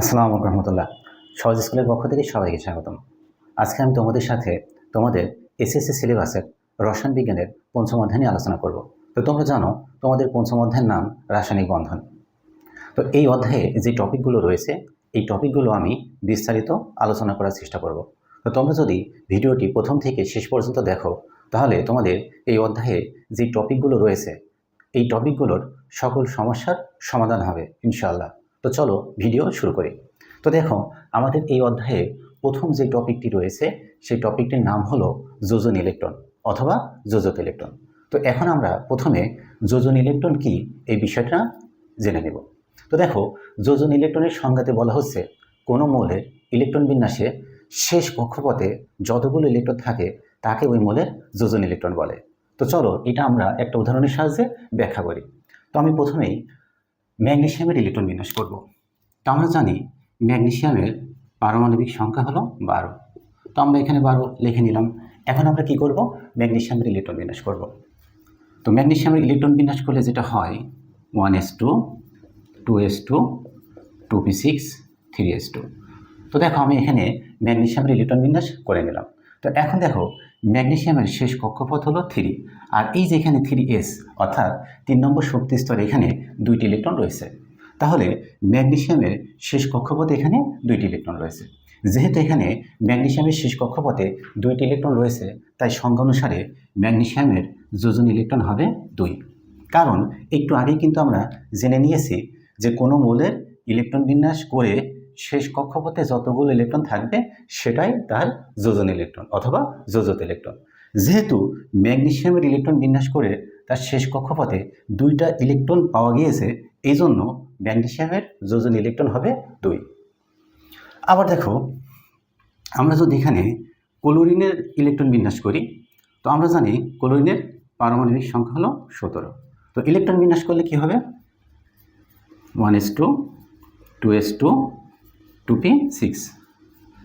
আসসালামু রহমতুল্লাহ। সহজ স্কুলের পক্ষ থেকে সবাইকে স্বাগতম। আজকে আমি তোমাদের সাথে তোমাদের এসএসসি সিলেবাসের রসায়ন বিজ্ঞানের পঞ্চম অধ্যায় নিয়ে আলোচনা করব। তো তোমরা জানো, তোমাদের পঞ্চম অধ্যায়ের নাম রাসায়নিক বন্ধন। তো এই অধ্যায়ে যে টপিকগুলো রয়েছে, এই টপিকগুলো আমি বিস্তারিত আলোচনা করার চেষ্টা করব। তো তোমরা যদি ভিডিওটি প্রথম থেকে শেষ পর্যন্ত দেখো, তাহলে তোমাদের এই অধ্যায়ে যে টপিকগুলো রয়েছে, এই টপিকগুলোর সকল সমস্যার সমাধান হবে, ইনশাআল্লাহ। তো চলো ভিডিও শুরু করি। তো দেখো, আমাদের এই অধ্যায়ে প্রথম যে টপিকটি রয়েছে, সেই টপিকটির নাম হলো যোজন ইলেকট্রন অথবা যোজক ইলেকট্রন। তো এখন আমরা প্রথমে যোজন ইলেকট্রন কি, এই বিষয়টা জেনে নেব। তো দেখো, যোজন ইলেকট্রনের সংজ্ঞাতে বলা হচ্ছে, কোনো মৌলের ইলেকট্রন বিন্যাসে শেষ কক্ষপথে যতগুলো ইলেকট্রন থাকে, তাকে ওই মৌলের যোজন ইলেকট্রন বলে। তো চলো, এটা আমরা একটা উদাহরণের সাহায্যে ব্যাখ্যা করি। তো আমি প্রথমেই ম্যাগনেসিয়ামের ইলেকট্রন বিন্যাস করব। তো আমরা জানি ম্যাগনেসিয়ামের পারমাণবিক সংখ্যা হলো বারো। তো আমরা এখানে বারো লিখে নিলাম। এখন আমরা কি করব? ম্যাগনেসিয়ামের ইলেকট্রন বিন্যাস করব। তো ম্যাগনেসিয়ামের ইলেকট্রন বিন্যাস করলে যেটা হয়, one s two two s two two p six, three s two. তো দেখো আমি এখানে ম্যাগনেসিয়ামের ইলেকট্রন বিন্যাস করে নিলাম। তো এখন দেখো ম্যাগনেসিয়ামের শেষ কক্ষপথ হলো থ্রি, আর এই যে এখানে থ্রি এস, অর্থাৎ তিন নম্বর শক্তি স্তরে এখানে দুইটি ইলেকট্রন রয়েছে, তাহলে ম্যাগনেসিয়ামের শেষ কক্ষপথে এখানে দুইটি ইলেকট্রন রয়েছে। যেহেতু এখানে ম্যাগনেসিয়ামের শেষ কক্ষপথে দুইটি ইলেকট্রন রয়েছে, তাই সংজ্ঞা অনুসারে ম্যাগনেসিয়ামের যোজন ইলেকট্রন হবে দুই। কারণ একটু আগেই কিন্তু আমরা জেনে নিয়েছি যে কোনো মৌলের ইলেকট্রন বিন্যাস করে শেষ কক্ষপথে যতগুলো ইলেকট্রন থাকবে, সেটাই তার যোজন ইলেকট্রন অথবা যোজত ইলেকট্রন। যেহেতু ম্যাগনেসিয়ামের ইলেকট্রন বিন্যাস করে তার শেষ কক্ষপথে দুইটা ইলেকট্রন পাওয়া গিয়েছে এই জন্য ম্যাগনেসিয়ামের যোজন ইলেকট্রন হবে দুই। আবার দেখো, আমরা যদি এখানে ক্লোরিনের ইলেকট্রন বিন্যাস করি, তো আমরা জানি ক্লোরিনের পারমাণবিক সংখ্যা হলো সতেরো। তো ইলেকট্রন বিন্যাস করলে কি হবে? One s two two s two two p six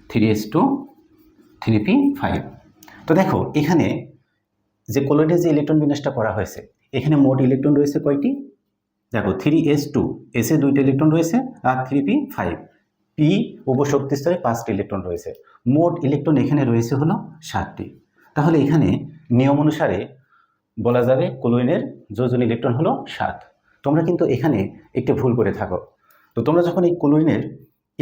three s two three p five তো দেখো, এখানে যে ক্লোরিনের যে ইলেকট্রন বিন্যাসটা করা হয়েছে, এখানে মোট ইলেকট্রন রয়েছে কয়টি? দেখো থ্রি এস টু এসে দুইটা ইলেকট্রন রয়েছে আর থ্রি পি ফাইভ পি উপশক্তি স্তরে পাঁচটি ইলেকট্রন রয়েছে। মোট ইলেকট্রন এখানে রয়েছে হলো সাতটি। তাহলে এখানে নিয়ম অনুসারে বলা যাবে ক্লোরিনের যোজন ইলেকট্রন হলো সাত। তোমরা কিন্তু এখানে একটি ভুল করে থাকো। তো তোমরা যখন এই ক্লোরিনের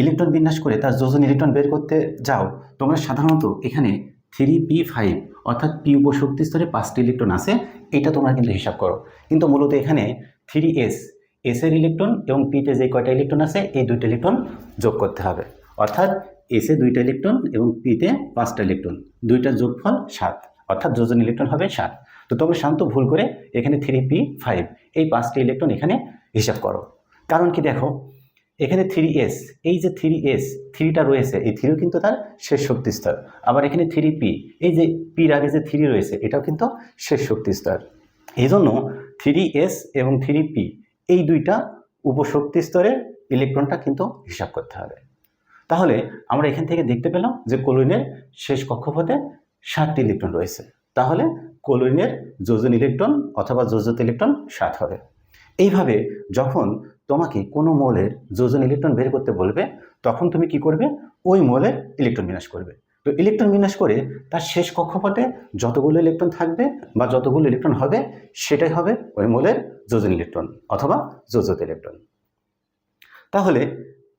ইলেকট্রন বিন্যাস করে তার যোজন ইলেকট্রন বের করতে যাও, তোমরা সাধারণত এখানে থ্রি পি ফাইভ অর্থাৎ পি উপশক্তি স্তরে পাঁচটি ইলেকট্রন আছে, এটা তোমরা কিন্তু হিসাব করো। কিন্তু মূলত এখানে থ্রি এস এসের ইলেকট্রন এবং পিতে যে কয়টা ইলেকট্রন আছে, এই দুইটা ইলেকট্রন যোগ করতে হবে। অর্থাৎ এসে দুইটা ইলেকট্রন এবং পিতে পাঁচটা ইলেকট্রন, দুইটার যোগফল সাত, অর্থাৎ যোজন ইলেকট্রন হবে সাত। তো তোমরা শান্ত ভুল করে এখানে থ্রি পি ফাইভ, এই পাঁচটি ইলেকট্রন এখানে হিসাব করো। কারণ কি দেখো এখানে থ্রি এস এই যে থ্রি এস থ্রিটা রয়েছে, এই থ্রিও কিন্তু তার শেষ শক্তি স্তর। আবার এখানে থ্রি পি এই যে পির আগে যে থ্রি রয়েছে, এটাও কিন্তু শেষ শক্তি স্তর। এই জন্য থ্রি এস এবং থ্রি পি এই দুইটা উপশক্তি স্তরের ইলেকট্রনটা কিন্তু হিসাব করতে হবে। তাহলে আমরা এখান থেকে দেখতে পেলাম যে ক্লোরিনের শেষ কক্ষপথে সাতটি ইলেকট্রন রয়েছে। তাহলে ক্লোরিনের যোজন ইলেকট্রন অথবা যোজত ইলেকট্রন সাত হবে। এইভাবে যখন তোমাকে কোনো মৌলের যোজন ইলেকট্রন বের করতে বলবে, তখন তুমি কি করবে? ওই মৌলের ইলেকট্রন বিন্যাস করবে। তো ইলেকট্রন বিন্যাস করে তার শেষ কক্ষপথে যতগুলো ইলেকট্রন থাকবে বা যতগুলো ইলেকট্রন হবে, সেটাই হবে ওই মৌলের যোজন ইলেকট্রন অথবা যোজত ইলেকট্রন। তাহলে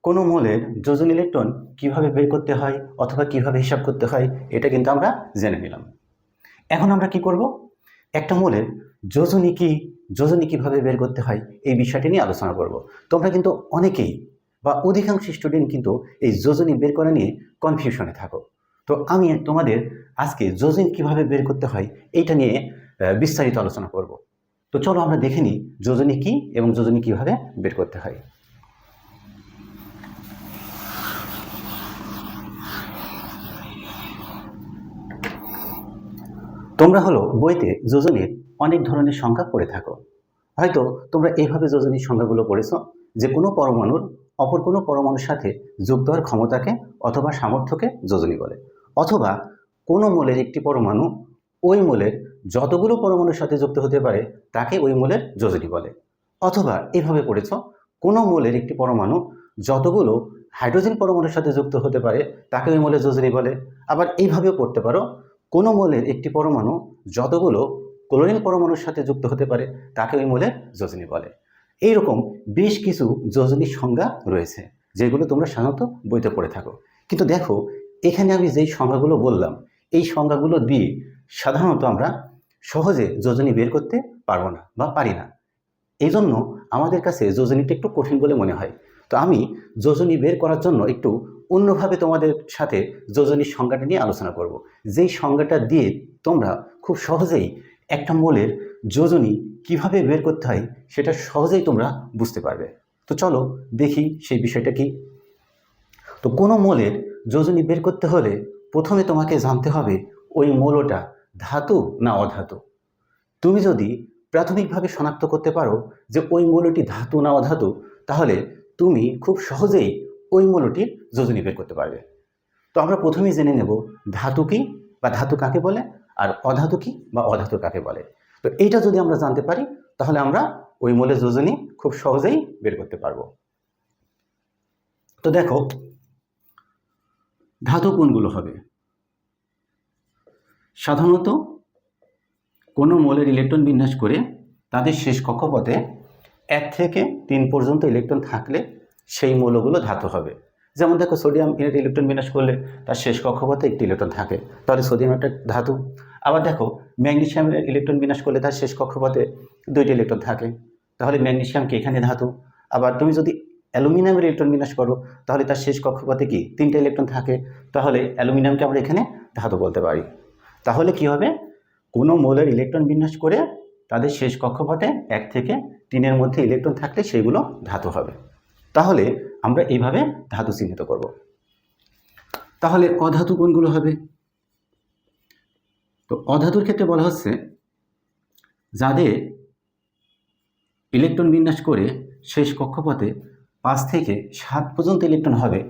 কোনো মৌলের যোজন ইলেকট্রন কীভাবে বের করতে হয় অথবা কীভাবে হিসাব করতে হয়, এটা কিন্তু আমরা জেনে নিলাম। এখন আমরা কি করব? একটা মৌলের যোজনী কী, যোজনী কীভাবে বের করতে হয়, এই বিষয়টি নিয়ে আলোচনা করব। তোমরা কিন্তু অনেকেই বা অধিকাংশ স্টুডেন্ট কিন্তু এই যোজনী বের করা নিয়ে কনফিউশনে থাকো। তো আমি তোমাদের আজকে যোজনী কীভাবে বের করতে হয়, এইটা নিয়ে বিস্তারিত আলোচনা করব। তো চলো আমরা দেখে নিই যোজনী কী এবং যোজনী কীভাবে বের করতে হয়। তোমরা হলো বইতে যোজনীর অনেক ধরনের সংখ্যা পড়ে থাকো। হয়তো তোমরা এইভাবে যোজনীর সংখ্যাগুলো পড়েছ যে কোনো পরমাণুর অপর কোনো পরমাণুর সাথে যোগ দেওয়ার ক্ষমতাকে অথবা সামর্থ্যকে যোজনী বলে। অথবা কোনো মোলের একটি পরমাণু ওই মোলের যতগুলো পরমাণুর সাথে যুক্ত হতে পারে তাকে ওই মোলের যোজনী বলে। অথবা এভাবে পড়েছ, কোনো মোলের একটি পরমাণু যতগুলো হাইড্রোজেন পরমাণুর সাথে যুক্ত হতে পারে তাকে ওই মৌলের যোজনী বলে। আবার এইভাবেও পড়তে পারো কোনো মৌলের একটি পরমাণু যতগুলো ক্লোরিন পরমাণুর সাথে যুক্ত হতে পারে, তাকে ওই মৌলের যোজনী বলে। এইরকম বেশ কিছু যোজনীর সংজ্ঞা রয়েছে, যেগুলো তোমরা সাধারণত বইতে পড়ে থাকো। কিন্তু দেখো, এখানে আমি যেই সংজ্ঞাগুলো বললাম, এই সংজ্ঞাগুলো দিয়ে সাধারণত আমরা সহজে যোজনী বের করতে পারব না বা পারি না। এই জন্য আমাদের কাছে যোজনীটা একটু কঠিন বলে মনে হয়। তো আমি যোজনী বের করার জন্য একটু অন্যভাবে তোমাদের সাথে যোজনীর সংজ্ঞাটা নিয়ে আলোচনা করব। যেই সংজ্ঞাটা দিয়ে তোমরা খুব সহজেই একটা মৌলের যোজনী কীভাবে বের করতে হয়, সেটা সহজেই তোমরা বুঝতে পারবে। তো চলো দেখি সেই বিষয়টা কি। তো কোনো মৌলের যোজনী বের করতে হলে প্রথমে তোমাকে জানতে হবে ওই মৌলটা ধাতু না অধাতু। তুমি যদি প্রাথমিকভাবে শনাক্ত করতে পারো যে ওই মৌলটি ধাতু না অধাতু, তাহলে তুমি খুব সহজেই ওই মৌলটির যোজনী বের করতে পারবে। তো আমরা প্রথমেই জেনে নেব ধাতু কি বা ধাতু কাকে বলে আর অধাতু কি বা অধাতু কাকে বলে। তো এইটা যদি আমরা জানতে পারি, তাহলে আমরা ওই মৌলের যোজনী খুব সহজেই বের করতে পারব। তো দেখো, ধাতু কোনগুলো হবে? সাধারণত কোনো মৌলের ইলেকট্রন বিন্যাস করে তাদের শেষ কক্ষপথে এক থেকে তিন পর্যন্ত ইলেকট্রন থাকলে সেই মৌলগুলো ধাতু হবে। যেমন দেখো সোডিয়াম এর ইলেকট্রন বিন্যাস করলে তার শেষ কক্ষপথে একটি ইলেকট্রন থাকে। তাহলে সোডিয়াম একটা ধাতু। আবার দেখো ম্যাগনেশিয়ামের ইলেকট্রন বিন্যাস করলে তার শেষ কক্ষপথে দুইটি ইলেকট্রন থাকে। তাহলে ম্যাগনেশিয়ামকে এখানে ধাতু? আবার তুমি যদি অ্যালুমিনিয়ামের ইলেকট্রন বিন্যাস করো, তাহলে তার শেষ কক্ষপথে কি? তিনটে ইলেকট্রন থাকে। তাহলে অ্যালুমিনিয়ামকে আমরা এখানে ধাতু বলতে পারি। তাহলে কি হবে? কোনো মৌলের ইলেকট্রন বিন্যাস করে তাদের শেষ কক্ষপথে এক থেকে তিনের মধ্যে ইলেকট্রন থাকলে সেগুলো ধাতু হবে। তাহলে আমরা এইভাবে ধাতু চিহ্নিত করব। তাহলে অধাতু কোনগুলো হবে? তো অধাতুর ক্ষেত্রে বলা হচ্ছে, যাদের ইলেকট্রন বিন্যাস করে শেষ কক্ষপথে পাঁচ থেকে সাত পর্যন্ত ইলেকট্রন হবে,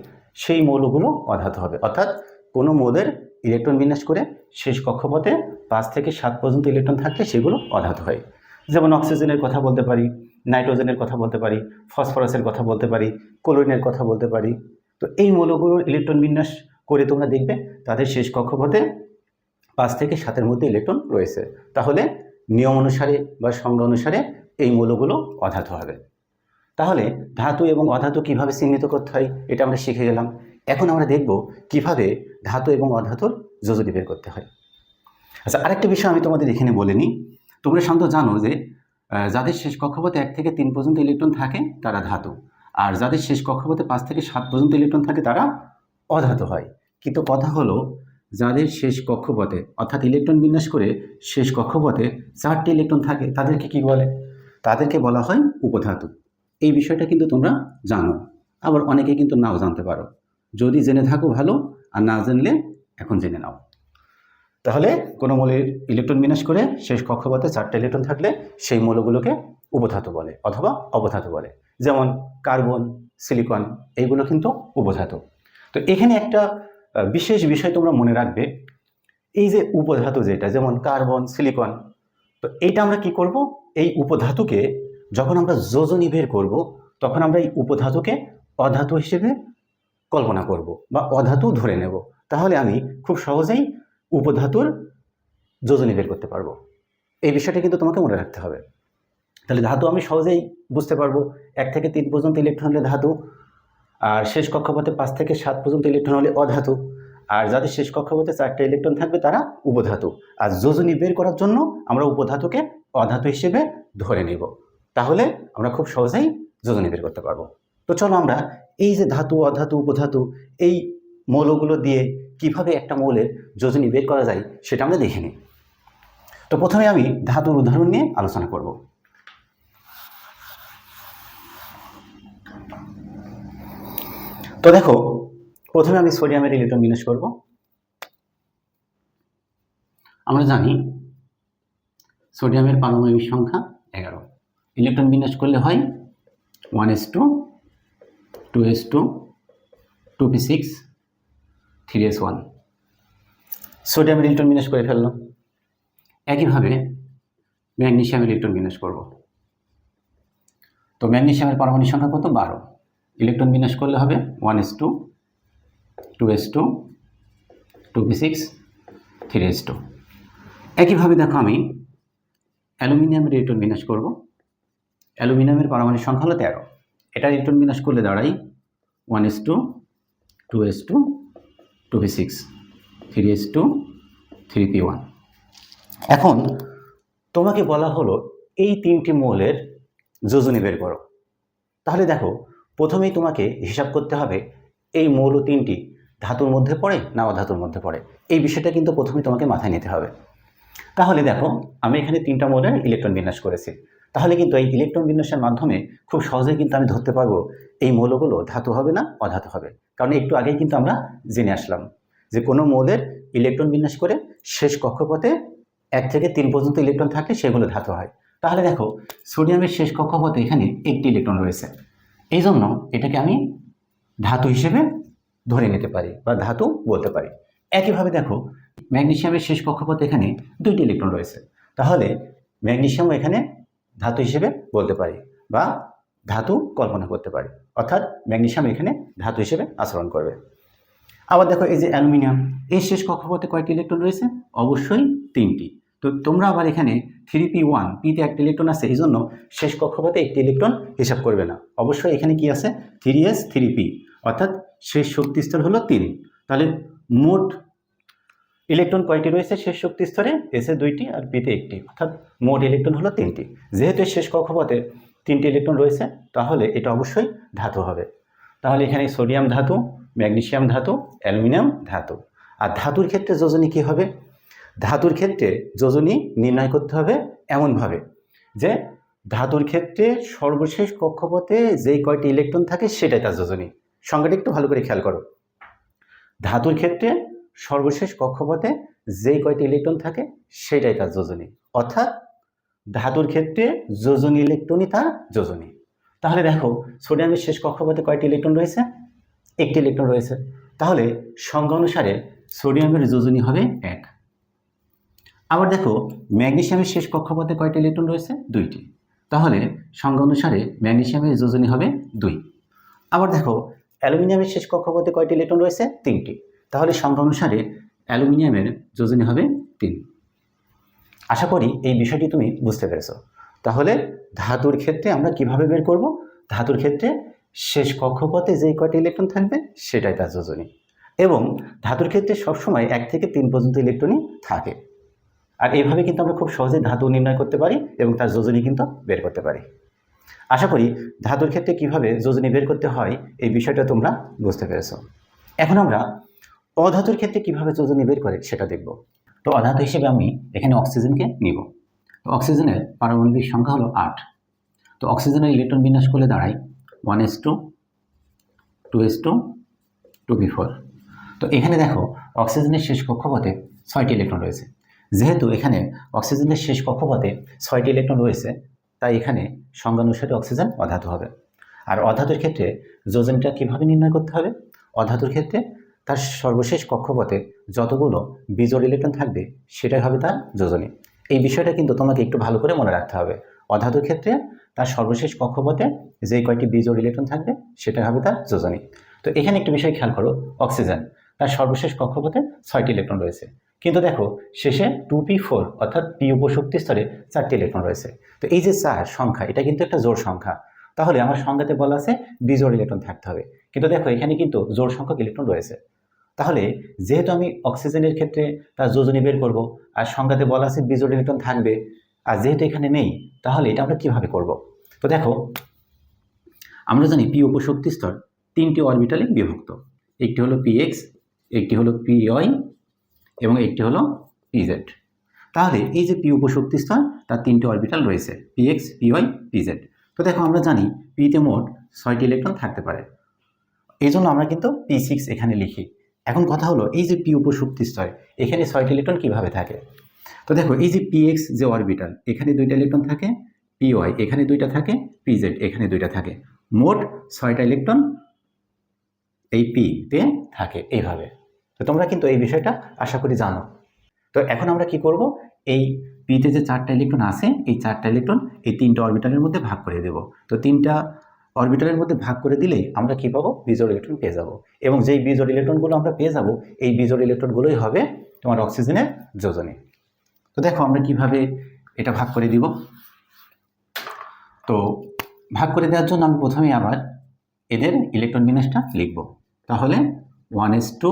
সেই মৌলগুলো অধাতু হবে। অর্থাৎ কোনো মৌলের ইলেকট্রন বিন্যাস করে শেষ কক্ষপথে পাঁচ থেকে সাত পর্যন্ত ইলেকট্রন থাকলে সেগুলো অধাতু হয়। যেমন অক্সিজেনের কথা বলতে পারি নাইট্রোজেনের কথা বলতে পারি, ফসফরাসের কথা বলতে পারি ক্লোরিনের কথা বলতে পারি। তো এই মৌলগুলোর ইলেকট্রন বিন্যাস করে তোমরা দেখবে, তাদের শেষ কক্ষপথে পাঁচ থেকে সাতের মধ্যে ইলেকট্রন রয়েছে। তাহলে নিয়ম অনুসারে বা সংজ্ঞা অনুসারে এই মৌলগুলো অধাতু হবে। তাহলে ধাতু এবং অধাতু কীভাবে চিহ্নিত করতে হয়, এটা আমরা শিখে গেলাম। এখন আমরা দেখব কীভাবে ধাতু এবং অধাতুর যোজনী বের করতে হয়। আচ্ছা আরেকটা বিষয় আমি তোমাদের এখানে বলে নিই। তোমরা শান্ত জানো যে যাদের শেষ কক্ষপথে এক থেকে তিন পর্যন্ত ইলেকট্রন থাকে, তারা ধাতু। আর যাদের শেষ কক্ষপথে পাঁচ থেকে সাত পর্যন্ত ইলেকট্রন থাকে, তারা অধাতু হয়। কিন্তু কথা হলো, যাদের শেষ কক্ষপথে, অর্থাৎ ইলেকট্রন বিন্যাস করে শেষ কক্ষপথে চারটি ইলেকট্রন থাকে, তাদেরকে কি বলে? তাদেরকে বলা হয় উপধাতু। এই বিষয়টা কিন্তু তোমরা জানো। আবার অনেকে কিন্তু নাও জানতে পারো। যদি জেনে থাকো ভালো, আর না জানলে এখন জেনে নাও। তাহলে কোনো মৌলের ইলেকট্রন বিন্যাস করে শেষ কক্ষপথে চারটে ইলেকট্রন থাকলে সেই মৌলগুলোকে উপধাতু বলে অথবা অবধাতু বলে। যেমন কার্বন, সিলিকন, এইগুলো কিন্তু উপধাতু। তো এখানে একটা বিশেষ বিষয় তোমরা মনে রাখবে, এই যে উপধাতু যেটা, যেমন কার্বন, সিলিকন, তো এইটা আমরা কি করব? এই উপধাতুকে যখন আমরা যোজনী বের করব, তখন আমরা এই উপধাতুকে অধাতু হিসেবে কল্পনা করব বা অধাতু ধরে নেব। তাহলে আমি খুব সহজেই উপধাতুর যোজনী বের করতে পারব। এই বিষয়টা কিন্তু তোমাকে মনে রাখতে হবে। তাহলে ধাতু আমি সহজেই বুঝতে পারব। এক থেকে তিন পর্যন্ত ইলেকট্রন হলে ধাতু, আর শেষ কক্ষপথে পাঁচ থেকে সাত পর্যন্ত ইলেকট্রন হলে অধাতু, আর যাদের শেষ কক্ষপথে চারটে ইলেকট্রন থাকবে তারা উপধাতু। আর যোজনী বের করার জন্য আমরা উপধাতুকে অধাতু হিসেবে ধরে নেব। তাহলে আমরা খুব সহজেই যোজনী বের করতে পারব। তো চলো আমরা এই যে ধাতু, অধাতু, উপধাতু, এই মৌলগুলো দিয়ে কীভাবে একটা মৌলের যোজনী বের করা যায় সেটা আমরা দেখে নিই। তো প্রথমে আমি ধাতুর উদাহরণ নিয়ে আলোচনা করব। তো দেখো, প্রথমে আমি সোডিয়ামের ইলেকট্রন বিন্যাস করব। আমরা জানি সোডিয়ামের পারমাণবিক সংখ্যা এগারো। ইলেকট্রন বিন্যাস করলে হয় one s two two s two two p six three s one. সোডিয়ামের ইলেকট্রন বিন্যাস করে ফেললাম। একইভাবে ম্যাগনেশিয়ামের ইলেকট্রন বিন্যাস করব। তো ম্যাগনেশিয়ামের পারমাণবিক সংখ্যা কত? বারো। ইলেকট্রন বিন্যাস করলে হবে one s two two s two two p six three s two. একইভাবে দেখো আমি অ্যালুমিনিয়ামের ইলেকট্রন বিন্যাস করব। অ্যালুমিনিয়ামের পারমাণবিক সংখ্যা হলো তেরো। এটা ইলেকট্রন বিন্যাস করলে দাঁড়াই one s two two s two two p six, three s two, three p one. এখন তোমাকে বলা হলো এই তিনটি মৌলের যোজনী বের করো। তাহলে দেখো, প্রথমেই তোমাকে হিসাব করতে হবে এই মৌল তিনটি ধাতুর মধ্যে পড়ে না অধাতুর মধ্যে পড়ে। এই বিষয়টা কিন্তু প্রথমে তোমাকে মাথায় নিতে হবে। তাহলে দেখো, আমি এখানে তিনটা মৌলের ইলেকট্রন বিন্যাস করেছি। তাহলে কিন্তু এই ইলেকট্রন বিন্যাসের মাধ্যমে খুব সহজেই কিন্তু আমি ধরতে পারব এই মৌলগুলো ধাতু হবে না, অধাতু হবে। কারণ একটু আগেই কিন্তু আমরা জেনে আসলাম যে কোনো মৌলের ইলেকট্রন বিন্যাস করে শেষ কক্ষপথে এক থেকে তিন পর্যন্ত ইলেকট্রন থাকলে সেগুলো ধাতু হয়। তাহলে দেখো, সোডিয়ামের শেষ কক্ষপথে এখানে একটি ইলেকট্রন রয়েছে। এই জন্য এটাকে আমি ধাতু হিসেবে ধরে নিতে পারি বা ধাতু বলতে পারি। একইভাবে দেখো, ম্যাগনেশিয়ামের শেষ কক্ষপথে এখানে দুইটি ইলেকট্রন রয়েছে। তাহলে ম্যাগনেসিয়ামও এখানে ধাতু হিসেবে বলতে পারি বা ধাতু কল্পনা করতে পারি। অর্থাৎ ম্যাগনেসিয়াম এখানে ধাতু হিসেবে আচরণ করবে। আবার দেখো এই যে অ্যালুমিনিয়াম এই শেষ কক্ষপথে কয়টি ইলেকট্রন রয়েছে? অবশ্যই তিনটি। তো তোমরা আবার এখানে থ্রি পি ওয়ান পিতে একটা ইলেকট্রন আছে, এই জন্য শেষ কক্ষপথে একটি ইলেকট্রন হিসাব করবে না। অবশ্যই এখানে কি আছে? Three s, three p. অর্থাৎ শেষ শক্তি স্তর হলো তিন। তাহলে মোট ইলেকট্রন কয়টি রয়েছে? শেষ শক্তি স্তরে এসে দুইটি আর পিতে একটি। অর্থাৎ মোট ইলেকট্রন হলো তিনটি। যেহেতু শেষ কক্ষপথে তিনটি ইলেকট্রন রয়েছে, তাহলে এটা অবশ্যই ধাতু হবে। তাহলে এখানে সোডিয়াম ধাতু, ম্যাগনেসিয়াম ধাতু, অ্যালুমিনিয়াম ধাতু। আর ধাতুর ক্ষেত্রে যোজনী কী হবে? ধাতুর ক্ষেত্রে যোজনী নির্ণয় করতে হবে এমনভাবে যে ধাতুর ক্ষেত্রে সর্বশেষ কক্ষপথে যেই কয়টি ইলেকট্রন থাকে সেটাই তার যোজনী। সংখ্যাটা একটু ভালো করে খেয়াল করো। ধাতুর ক্ষেত্রে সর্বশেষ কক্ষপথে যেই কয়টি ইলেকট্রন থাকে, সেটাই তার যোজনী। অর্থাৎ ধাতুর ক্ষেত্রে যোজনী ইলেকট্রনই তার যোজনী। তাহলে দেখো, সোডিয়ামের শেষ কক্ষপথে কয়টি ইলেকট্রন রয়েছে? একটি ইলেকট্রন রয়েছে। তাহলে সংজ্ঞা অনুসারে সোডিয়ামের যোজনী হবে এক। আবার দেখো, ম্যাগনেশিয়ামের শেষ কক্ষপথে কয়টি ইলেকট্রন রয়েছে? দুইটি। তাহলে সংজ্ঞা অনুসারে ম্যাগনেসিয়ামের যোজনী হবে দুই। আবার দেখো, অ্যালুমিনিয়ামের শেষ কক্ষপথে কয়টি ইলেকট্রন রয়েছে? তিনটি। তাহলে সংখ্যা অনুসারে অ্যালুমিনিয়ামের যোজনী হবে তিন। আশা করি এই বিষয়টি তুমি বুঝতে পেরেছ। তাহলে ধাতুর ক্ষেত্রে আমরা কীভাবে বের করব? ধাতুর ক্ষেত্রে শেষ কক্ষপথে যেই কয়টি ইলেকট্রন থাকবে সেটাই তার যোজনী। এবং ধাতুর ক্ষেত্রে সবসময় এক থেকে তিন পর্যন্ত ইলেকট্রনই থাকে। আর এইভাবে কিন্তু আমরা খুব সহজে ধাতু নির্ণয় করতে পারি এবং তার যোজনী কিন্তু বের করতে পারি। আশা করি ধাতুর ক্ষেত্রে কীভাবে যোজনী বের করতে হয় এই বিষয়টা তোমরা বুঝতে পেরেছ। এখন আমরা অধাতুর ক্ষেত্রে কীভাবে যোজনী বের করে সেটা দেখব। তো অধাতু হিসেবে আমি এখানে অক্সিজেনকে নিব। তো অক্সিজেনের পারমাণবিক সংখ্যা হলো আট। তো অক্সিজেনের ইলেকট্রন বিন্যাস করলে দাঁড়ায় one s two two s two two p four. তো এখানে দেখো অক্সিজেনের শেষ কক্ষপথে ছয়টি ইলেকট্রন রয়েছে। যেহেতু এখানে অক্সিজেনের শেষ কক্ষপথে ছয়টি ইলেকট্রন রয়েছে, তাই এখানে সংজ্ঞানুসারে অক্সিজেন অধাতু হবে। আর অধাতুর ক্ষেত্রে যোজনটা কীভাবে নির্ণয় করতে হবে? অধাতুর ক্ষেত্রে তার সর্বশেষ কক্ষপথে যতগুলো বিজোড় ইলেকট্রন থাকবে, সেটাই হবে তার যোজনী। এই বিষয়টা কিন্তু তোমাকে একটু ভালো করে মনে রাখতে হবে। অধাতুর ক্ষেত্রে তার সর্বশেষ কক্ষপথে যে কয়টি বিজোড় ইলেকট্রন থাকবে, সেটাই হবে তার যোজনী। তো এখানে একটি বিষয় খেয়াল করো, অক্সিজেন। তার সর্বশেষ কক্ষপথে ছয়টি ইলেকট্রন রয়েছে। কিন্তু দেখো, শেষে টু পি ফোর, অর্থাৎ পি উপশক্তি স্তরে চারটি ইলেকট্রন রয়েছে। তো এই যে চার সংখ্যা, এটা কিন্তু একটা জোর সংখ্যা। তাহলে আমার সংখ্যাতে বলা আছে বিজোড় ইলেকট্রন থাকতে হবে। কিন্তু দেখো, এখানে কিন্তু জোর সংখ্যক ইলেকট্রন রয়েছে। তাহলে যেহেতু আমি অক্সিজেনের ক্ষেত্রে তার যোজনী বের করব, আর সংখ্যাতে বলা আছে বিজোড় ইলেকট্রন থাকবে, আর যেহেতু এখানে নেই, তাহলে এটা আমরা কীভাবে করব? তো দেখো, আমরা জানি পি উপশক্তি স্তর তিনটি অরবিটালে বিভক্ত। একটি হলো পি এক্স একটি হলো পি ওয়াই এবং একটি হলো পিজেড তাহলে এই যে পি উপশক্তি স্তর, তার তিনটি অরবিটাল রয়েছে p x p y p z তো দেখো, আমরা জানি পিতে মোট ছয়টি ইলেকট্রন থাকতে পারে। এই জন্য আমরা কিন্তু পি সিক্স এখানে লিখি। এখন কথা হলো, এই যে পি উপশক্তি স্তর, এখানে ছয়টি ইলেকট্রন কীভাবে থাকে? তো দেখো, এই যে পি এক্স যে অরবিটাল এখানে দুইটা ইলেকট্রন থাকে পি ওয়াই এখানে দুইটা থাকে পি জেড এখানে দুইটা থাকে। মোট ছয়টা ইলেকট্রন এই পিতে থাকে এইভাবে। তো তোমরা কিন্তু এই বিষয়টা আশা করি জানো। তো এখন আমরা কি করব? এই পিতে যে চারটা ইলেকট্রন আছে, এই চারটা ইলেকট্রন এই তিনটা অরবিটালের মধ্যে ভাগ করে দেব। তো তিনটা অরবিটালের মধ্যে ভাগ করে দিলেই আমরা কি পাবো? বিজোড় ইলেকট্রন পেয়ে যাব। এবং যেই বিজোড় ইলেকট্রনগুলো আমরা পেয়ে যাব, এই বিজোড় ইলেকট্রনগুলোই হবে তোমার অক্সিজেনের যোজনী। তো দেখো আমরা কীভাবে এটা ভাগ করে দিব। তো ভাগ করে দেওয়ার জন্য আমি প্রথমে আবার এদের ইলেকট্রন বিন্যাসটা লিখব। তাহলে one s two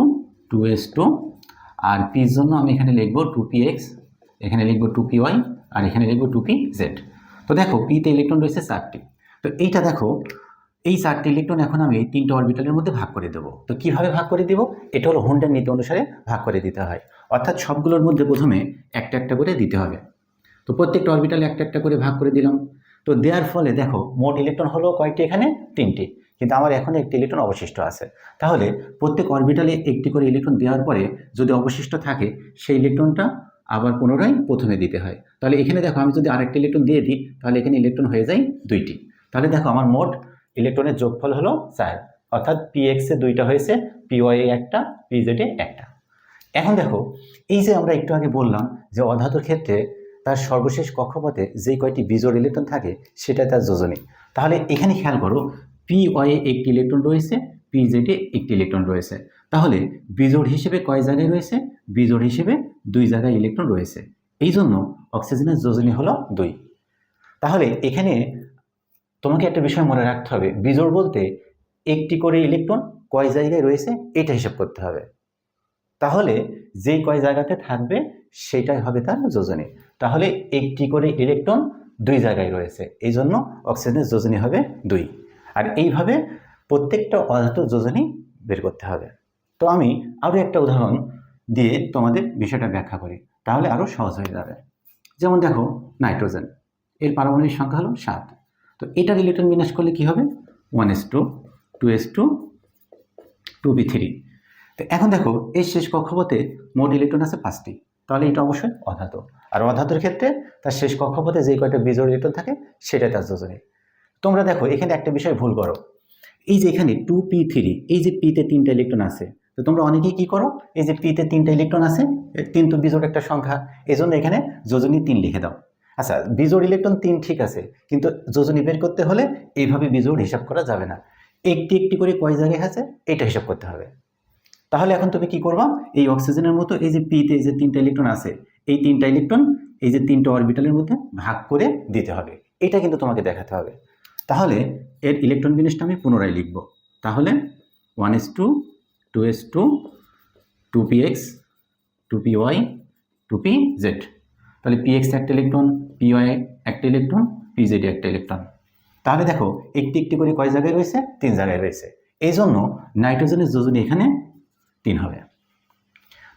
two s two, আর পির জন্য আমি এখানে লিখব টু পি এক্স, এখানে লিখব টু পি ওয়াই, আর এখানে লিখব টু পি জেড। তো দেখো পিতে ইলেকট্রন রয়েছে চারটি। তো এইটা দেখো, এই চারটি ইলেকট্রন এখন আমি তিনটে অরবিটালের মধ্যে ভাগ করে দেবো। তো কীভাবে ভাগ করে দেবো? এটা হলো হুন্ডের নীতি অনুসারে ভাগ করে দিতে হয়। অর্থাৎ সবগুলোর মধ্যে প্রথমে একটা একটা করে দিতে হবে। তো প্রত্যেকটা অরবিটালে একটা একটা করে ভাগ করে দিলাম। তো দেওয়ার ফলে দেখো, মোট ইলেকট্রন হলো কয়েকটি এখানে তিনটি। কিন্তু আমার এখন একটি ইলেকট্রন অবশিষ্ট আছে। তাহলে প্রত্যেক অরবিটালে একটি করে ইলেকট্রন দেওয়ার পরে যদি অবশিষ্ট থাকে, সেই ইলেকট্রনটা আবার পুনরায় প্রথমে দিতে হয়। তাহলে এখানে দেখো, আমি যদি আরেকটি ইলেকট্রন দিয়ে দিই, তাহলে এখানে ইলেকট্রন হয়ে যায় দুইটি। তাহলে দেখো আমার মোট ইলেকট্রনের যোগফল হলো চার অর্থাৎ পি এক্সে দুইটা হয়েছে পি ওয়াই একটা পি জেডে একটা। এখন দেখো, এই যে আমরা একটু আগে বললাম যে অধাতুর ক্ষেত্রে তার সর্বশেষ কক্ষপথে যেই কয়টি বিজোড় ইলেকট্রন থাকে, সেটা তার যোজনী। তাহলে এখানে খেয়াল করো পি ওয়াই একটি ইলেকট্রন রয়েছে পি জেডে একটি ইলেকট্রন রয়েছে। তাহলে বিজোড় হিসেবে কয় জায়গায় রয়েছে? বিজোড় হিসেবে দুই জায়গায় ইলেকট্রন রয়েছে। এই জন্য অক্সিজেনের যোজনী হলো দুই। তাহলে এখানে তোমাকে একটা বিষয় মনে রাখতে হবে। বিজোড় বলতে একটি করে ইলেকট্রন কয় জায়গায় রয়েছে এটা হিসাব করতে হবে। তাহলে যেই কয় জায়গাতে থাকবে সেটাই হবে তার যোজনী। তাহলে একটি করে ইলেকট্রন দুই জায়গায় রয়েছে এই জন্য অক্সিজেনের যোজনী হবে দুই। আর এইভাবে প্রত্যেকটা অধাতু যোজনী বের করতে হবে। তো আমি আরও একটা উদাহরণ দিয়ে তোমাদের বিষয়টা ব্যাখ্যা করি, তাহলে আরও সহজ হয়ে যাবে। যেমন দেখো, নাইট্রোজেন, এর পারমাণবিক সংখ্যা হলো সাত। তো এটার ইলেকট্রন বিন্যাস করলে কী হবে? One s two two s two two p three তো এখন দেখো এই শেষ কক্ষপথে মোট ইলেকট্রন আছে পাঁচটি। তাহলে এটা অবশ্যই অধাতু। আর অধাতুর ক্ষেত্রে তার শেষ কক্ষপথে যে কয়টা বিজোড় ইলেকট্রন থাকে, সেটাই তার যোজনী। তোমরা দেখো, এখানে একটা বিষয় ভুল করো। এই যে এখানে টু পি থ্রি এই যে পিতে তিনটা ইলেকট্রন আছে, তো তোমরা অনেকেই কী করো? এই যে পিতে তিনটা ইলেকট্রন আছে তিন তো বিজোড় একটা সংখ্যা এই জন্য এখানে যোজনী তিন লিখে দাও। আচ্ছা বিজোড় ইলেকট্রন তিন ঠিক আছে, কিন্তু যোজনী বের করতে হলে এইভাবে বিজোড় হিসাব করা যাবে না। একটি একটি করে কয় জায়গায় আছে এটা হিসাব করতে হবে। তাহলে এখন তুমি কি করবা? এই অক্সিজেনের মতো এই যে পিতে যে তিনটা ইলেকট্রন আছে, এই তিনটা ইলেকট্রন এই যে তিনটা অরবিটালের মধ্যে ভাগ করে দিতে হবে। এটা কিন্তু তোমাকে দেখাতে হবে। তাহলে এর ইলেকট্রন বিন্যাসটা আমি পুনরায় লিখব। তাহলে one s two two s two two p x, two p y, two p z. তাহলে পি এক্স একটা ইলেকট্রন পি ওয়াই একটা ইলেকট্রন পি জেড একটা ইলেকট্রন তাহলে দেখো, একটি একটি করে কয় জায়গায় রয়েছে? তিন জায়গায় রয়েছে। এই জন্য নাইট্রোজেনের যোজনী এখানে তিন হবে।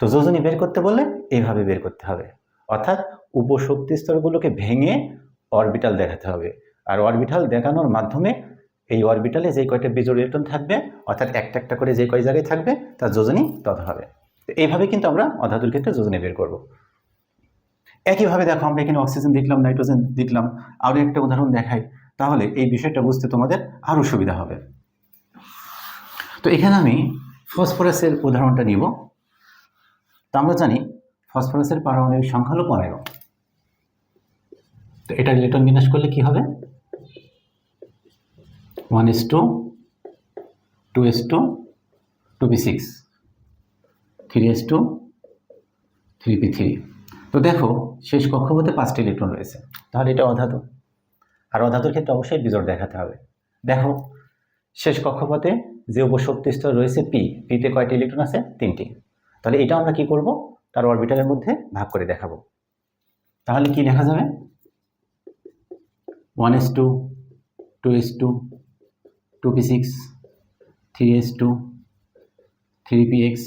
তো যোজনী বের করতে বললে এইভাবে বের করতে হবে। অর্থাৎ উপশক্তি স্তরগুলোকে ভেঙে অরবিটাল দেখাতে হবে। আর অরবিটাল দেখানোর মাধ্যমে এই অরবিটালে যে কয়টা বিজোড় ইলেকট্রন থাকবে, অর্থাৎ একটা একটা করে যে কয় জায়গায় থাকবে, তার যোজনী তত হবে। তো এইভাবে কিন্তু আমরা অধাতুর ক্ষেত্রে যোজনী বের করব। একইভাবে দেখো আমরা এখানে অক্সিজেন দেখলাম নাইট্রোজেন দেখলাম। আরও একটা উদাহরণ দেখাই। তাহলে এই বিষয়টা বুঝতে তোমাদের আরও সুবিধা হবে। তো এখানে আমি ফসফরাসের উদাহরণটা নিব। তো আমরা জানি ফসফরাসের পারমাণবিক সংখ্যা হলো পনেরো তো এটা ইলেকট্রন বিন্যাস করলে কি হবে? One s two two s two two p six, three s two, three p three. তো দেখো, শেষ কক্ষপথে পাঁচটি ইলেকট্রন রয়েছে। তাহলে এটা অধাতু। আর অধাতুর ক্ষেত্রে অবশ্যই বিজোড় দেখাতে হবে। দেখো, শেষ কক্ষপথে যে উপশক্তি স্তর রয়েছে পি পিতে কয়টি ইলেকট্রন আছে? তিনটি। তাহলে এটা আমরা কি করব? তার অরবিটালের মধ্যে ভাগ করে দেখাবো। তাহলে কি লেখা যাবে? One s two two s two two p six, three s two, three p x,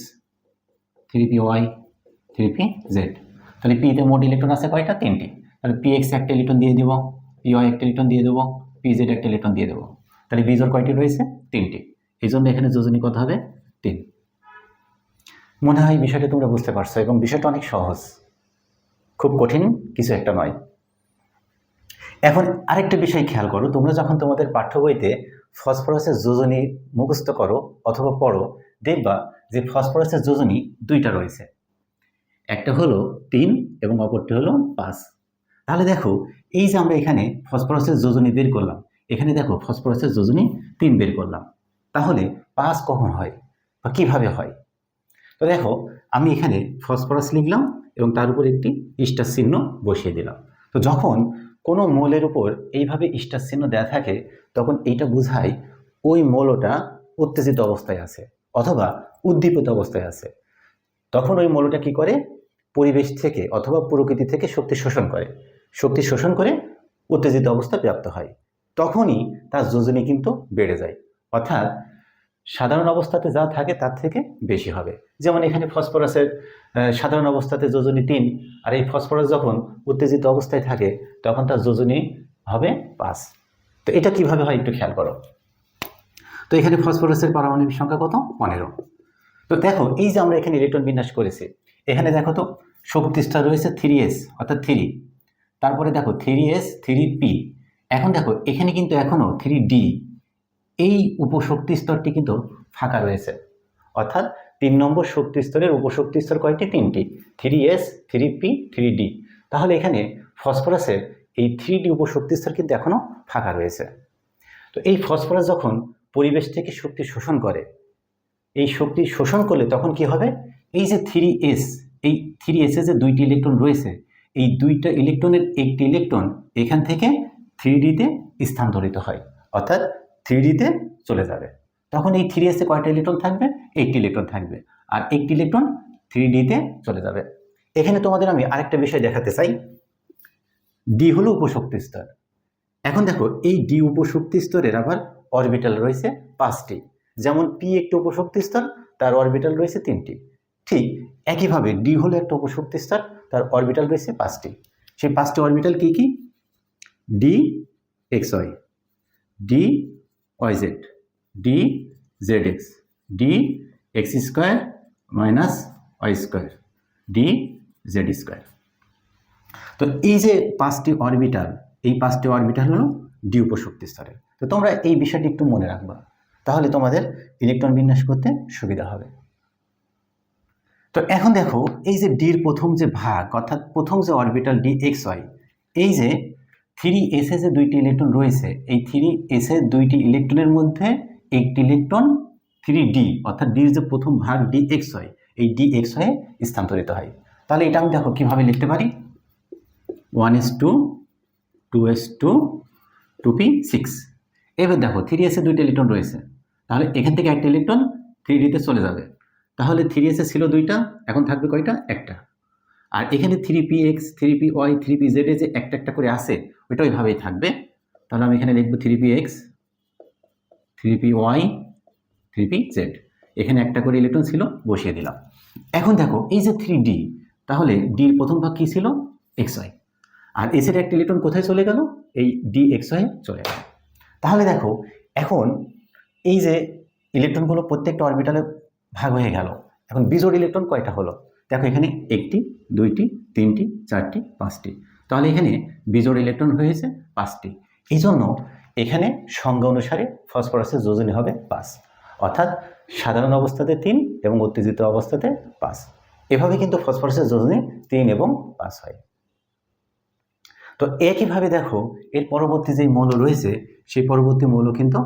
three p y, three p z. তাহলে পিতে মোট ইলেকট্রন আছে কয়টা? তিনটি। তাহলে পি এক্স একটা ইলেকট্রন দিয়ে দেবো পি ওয়াই একটা ইলেকট্রন দিয়ে দেবো পি জেড একটা ইলেকট্রন দিয়ে দেবো। তাহলে বিজোর কয়টি রয়েছে? তিনটি। এই জন্য এখানে যোজনী কত হবে তিন। মনে হয় বিষয়টা তোমরা বুঝতে পারছ এবং বিষয়টা অনেক সহজ। খুব কঠিন, কিছু একটা নয়। এখন আরেকটা বিষয় খেয়াল করো, তোমরা যখন তোমাদের পাঠ্য বইতে ফসফরাসের যোজনী মুখস্থ করো অথবা পড়ো, দেখবা যে ফসফরাসের যোজনী দুইটা রয়েছে। একটা হলো তিন এবং অপরটি হলো পাঁচ। তাহলে দেখো, এই যে আমরা এখানে ফসফরাসের যোজনী বের করলাম, এখানে দেখো ফসফরাসের যোজনী তিন বের করলাম। তাহলে পাঁচ কখন হয় বা কীভাবে হয়? তো দেখো, আমি এখানে ফসফরাস লিখলাম এবং তার উপর একটি স্টার চিহ্ন বসিয়ে দিলাম। তো যখন কোনো মৌলের উপর এইভাবে স্টার চিহ্ন দেওয়া থাকে, তখন এইটা বোঝায় ওই মৌলটা উত্তেজিত অবস্থায় আছে অথবা উদ্দীপিত অবস্থায় আছে। তখন ওই মৌলটা কি করে? পরিবেশ থেকে অথবা প্রকৃতি থেকে শক্তি শোষণ করে। শক্তি শোষণ করে উত্তেজিত অবস্থা প্রাপ্ত হয়। তখনই তার যোজনী কিন্তু বেড়ে যায়। অর্থাৎ সাধারণ অবস্থাতে যা থাকে তার থেকে বেশি হবে। যেমন এখানে ফসফরাসের সাধারণ অবস্থাতে যোজনী তিন, আর এই ফসফরাস যখন উত্তেজিত অবস্থায় থাকে, তখন তার যোজনী হবে পাঁচ। তো এটা কীভাবে হয় একটু খেয়াল করো। তো এখানে ফসফরাসের পারমাণবিক সংখ্যা কত? পনেরো। তো দেখো, এই যে আমরা এখানে ইলেকট্রন বিন্যাস করেছি এখানে দেখো তো শক্তিষ্ঠা রয়েছে থ্রি এস অর্থাৎ থ্রি তারপরে দেখো থ্রি এস থ্রি পি এখন দেখো এখানে কিন্তু এখনও থ্রি ডি এই উপশক্তি স্তরটি কিন্তু ফাঁকা রয়েছে। অর্থাৎ তিন নম্বর শক্তি স্তরের উপশক্তি স্তর কয়েকটি তিনটি। Three s three p three d তাহলে এখানে ফসফরাসের এই থ্রি ডি উপশক্তি স্তর কিন্তু এখনও ফাঁকা রয়েছে। তো এই ফসফরাস যখন পরিবেশ থেকে শক্তি শোষণ করে এই শক্তি শোষণ করলে তখন কি হবে? এই যে থ্রি এস, এই থ্রি এসে যে দুইটি ইলেকট্রন রয়েছে, এই দুইটা ইলেকট্রনের একটি ইলেকট্রন এখান থেকে থ্রি ডিতে স্থানান্তরিত হয়, অর্থাৎ থ্রি ডিতে চলে যাবে। তখন এই থ্রি এসে কয়টা ইলেকট্রন থাকবে? একটি ইলেকট্রন থাকবে, আর একটি ইলেকট্রন থ্রি ডিতে চলে যাবে। এখানে তোমাদের আমি আরেকটা বিষয় দেখাতে চাই। ডি হলো উপশক্তি স্তর। এখন দেখো, এই ডি উপশক্তি স্তরের আবার অরবিটাল রয়েছে পাঁচটি। যেমন পি একটি উপশক্তি স্তর, তার অরবিটাল রয়েছে তিনটি। ঠিক একইভাবে ডি হলো একটা উপশক্তি স্তর, তার অরবিটাল রয়েছে পাঁচটি। সেই পাঁচটি অরবিটাল কি কি? D x y d y z d z x d x square minus y square d z square তো এই যে পাঁচটি অরবিটাল এই পাঁচটি অরবিটাল হলো ডি উপশক্তি স্তরে তো তোমরা এই বিষয়টি একটু মনে রাখবা, তাহলে তোমাদের ইলেকট্রন বিন্যাস করতে সুবিধা হবে। তো এখন দেখো, এই যে ডির প্রথম যে ভাগ, অর্থাৎ প্রথম যে অরবিটাল ডি এক্স ওয়াই এই যে থ্রি এসে যে দুইটি ইলেকট্রন রয়েছে, এই থ্রি এসে দুইটি ইলেকট্রনের মধ্যে একটি ইলেকট্রন থ্রি ডি অর্থাৎ ডির যে প্রথম ভাগ ডি এক্স ওয়াই এই ডি এক্স ওয়াই স্থানান্তরিত হয়। তাহলে এটা আমি দেখো কীভাবে লিখতে পারি? One s two two s two two p six এবার দেখো থ্রি এসে দুইটি ইলেকট্রন রয়েছে, তাহলে এখান থেকে একটা ইলেকট্রন থ্রি ডিতে চলে যাবে। তাহলে থ্রি এসে ছিল দুইটা, এখন থাকবে কয়টা? একটা। আর এখানে three p x three p y three p জেডে যে একটা একটা করে আসে ওইটা ওইভাবেই থাকবে। তাহলে আমি এখানে লিখব three p x three p y three p z এখানে একটা করে ইলেকট্রন ছিল, বসিয়ে দিলাম। এখন দেখো, এই যে থ্রি ডি তাহলে ডির প্রথম ভাগ কী ছিল? এক্স ওয়াই আর এসের একটা ইলেকট্রন কোথায় চলে গেল? এই ডি এক্স ওয়াই চলে গেল। তাহলে দেখো, এখন এই যে ইলেকট্রনগুলো প্রত্যেকটা অরবিটালে ভাগ হয়ে গেল। এখন বিজোড় ইলেকট্রন কয়টা হলো? দেখো এখানে একটি, দুইটি, তিনটি, চারটি, পাঁচটি। তাহলে এখানে বিজোড় ইলেকট্রন হয়েছে পাঁচটি। এই জন্য এখানে সংজ্ঞা অনুসারে ফসফরাসের যোজনী হবে পাঁচ। অর্থাৎ সাধারণ অবস্থাতে তিন এবং উত্তেজিত অবস্থাতে পাঁচ। এভাবে কিন্তু ফসফরাসের যোজনী তিন এবং পাঁচ হয়। তো একইভাবে দেখো, এর পরবর্তী যে মৌল রয়েছে, সেই পরবর্তী মৌল কিন্তু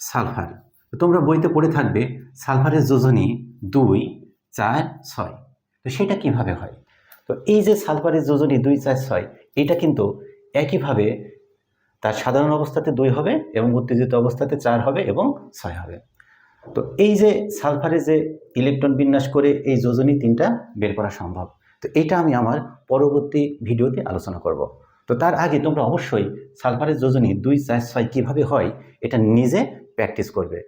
সালফার। তোমরা বইতে পড়ে থাকবে সালফারের যোজনী দুই চার ছয়। তো সেটা কীভাবে হয়? তো এই যে সালফারের যোজনী দুই চার ছয়, এটা কিন্তু একইভাবে তার সাধারণ অবস্থাতে দুই হবে এবং উত্তেজিত অবস্থাতে চার হবে এবং ছয় হবে। তো এই যে সালফারে যে ইলেকট্রন বিন্যাস করে এই যোজনী তিনটা বের করা সম্ভব। তো এটা আমি আমার পরবর্তী ভিডিওতে আলোচনা করব। তো তার আগে তোমরা অবশ্যই সালফারের যোজনী দুই চার ছয় কীভাবে হয়, এটা নিজে প্র্যাকটিস করবে।